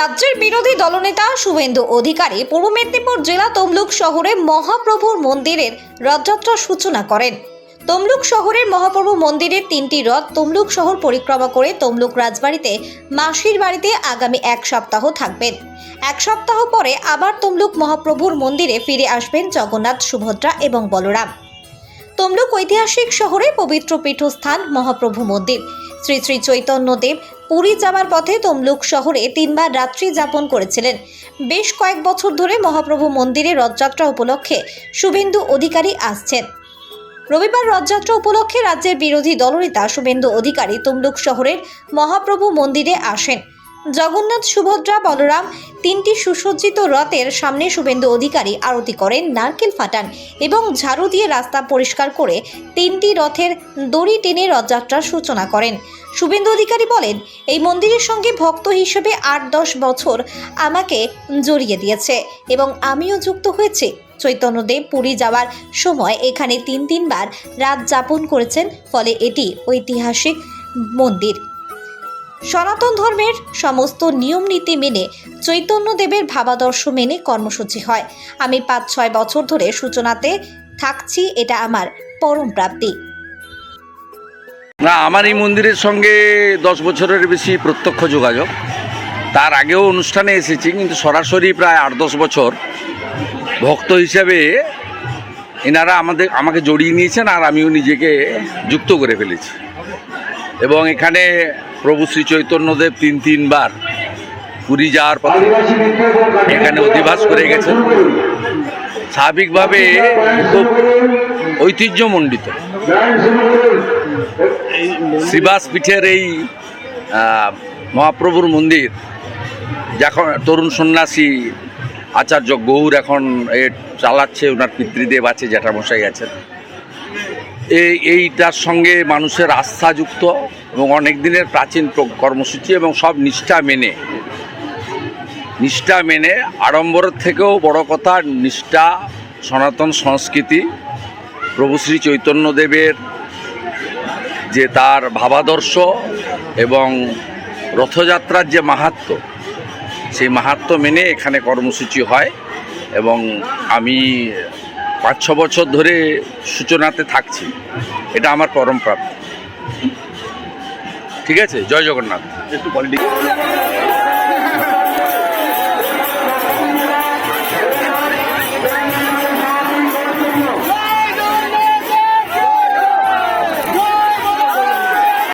রাজ্যের বিরোধী দলনেতা শুভেন্দু অধিকারী পূর্ব মেদিনীপুর জেলা তমলুক শহরে মহাপ্রভুর মন্দিরের রথযাত্রার সূচনা করেন। তমলুক শহরের মহাপ্রভু মন্দিরের তিনটি রথ তমলুক শহর পরিক্রমা করে তমলুক রাজবাড়িতে মাসির বাড়িতে আগামী এক সপ্তাহ থাকবেন। এক সপ্তাহ পরে আবার তমলুক মহাপ্রভুর মন্দিরে ফিরে আসবেন জগন্নাথ, সুভদ্রা এবং বলরাম। তমলুক ঐতিহাসিক শহরে পবিত্র পীঠস্থান মহাপ্রভু মন্দির। শ্রী শ্রী চৈতন্যদেব পুরী যাওয়ার পথে তমলুক শহরে তিনবার রাত্রি যাপন করেছিলেন। বেশ কয়েক বছর ধরে মহাপ্রভু মন্দিরে রথযাত্রা উপলক্ষে শুভেন্দু অধিকারী আসছেন। রবিবার রথযাত্রা উপলক্ষে রাজ্যের বিরোধী দলনেতা শুভেন্দু অধিকারী তমলুক শহরের মহাপ্রভু মন্দিরে আসেন। জগন্নাথ সুভদ্রা, বলরাম তিনটি সুসজ্জিত রথের সামনে শুভেন্দু অধিকারী আরতি করেন, নারকেল ফাটান এবং ঝাড়ু দিয়ে রাস্তা পরিষ্কার করে তিনটি রথের দড়ি টেনে রথযাত্রার সূচনা করেন। শুভেন্দু অধিকারী বলেন, এই মন্দিরের সঙ্গে ভক্ত হিসেবে আট দশ বছর আমাকে জড়িয়ে দিয়েছে এবং আমিও যুক্ত হয়েছি। চৈতন্যদেব পুরী যাওয়ার সময় এখানে তিন তিনবার রাত যাপন করেছেন, ফলে এটি ঐতিহাসিক মন্দির। সনাতন ধর্মের সমস্ত নিয়ম নীতি মেনে চৈতন্যদেবের ভাবাদর্শ মেনে কর্মসূচি হয়। আমি পাঁচ, ছয় বছর ধরে সূচনাতে থাকছি, এটা আমার পরম প্রাপ্তি। না, আমার এই মন্দিরের সঙ্গে দশ বছরের বেশি প্রত্যক্ষ যোগাযোগ। তার আগেও অনুষ্ঠানে এসেছি, কিন্তু সরাসরি প্রায় আট, দশ বছর ভক্ত হিসাবে এনারা আমাদের, আমাকে জড়িয়ে নিয়েছেন আর আমিও নিজেকে যুক্ত করে ফেলেছি। এবং এখানে প্রভু শ্রী চৈতন্যদেব তিন, তিনবার পুরী যাওয়ার পথে এখানে অধিবাস করে গেছেন। স্বাভাবিকভাবে ঐতিহ্যমণ্ডিত। শ্রীবাস পীঠের এই মহাপ্রভুর মন্দির, যখন তরুণ সন্ন্যাসী আচার্য গৌর এখন এ চালাচ্ছে, ওনার পিতৃদেব আছে, জ্যাঠামশাই আছেন। এই এইটার সঙ্গে মানুষের আস্থা যুক্ত এবং অনেক দিনের প্রাচীন কর্মসূচি এবং সব নিষ্ঠা মেনে নিষ্ঠা মেনে আড়ম্বরের থেকেও বড় কথা নিষ্ঠা, সনাতন সংস্কৃতি, প্রভু শ্রী চৈতন্যদেবের যে তার ভাবাদর্শ এবং রথযাত্রার যে মাহাত্ম্য সেই মাহাত্ম্য মেনে এখানে কর্মসূচি হয় এবং আমি পাঁচ ছ বছর ধরে সূচনাতে থাকছি। এটা আমার পরম প্রাপ্তি। ঠিক আছে? জয় জগন্নাথ। একটু পলিটিক্স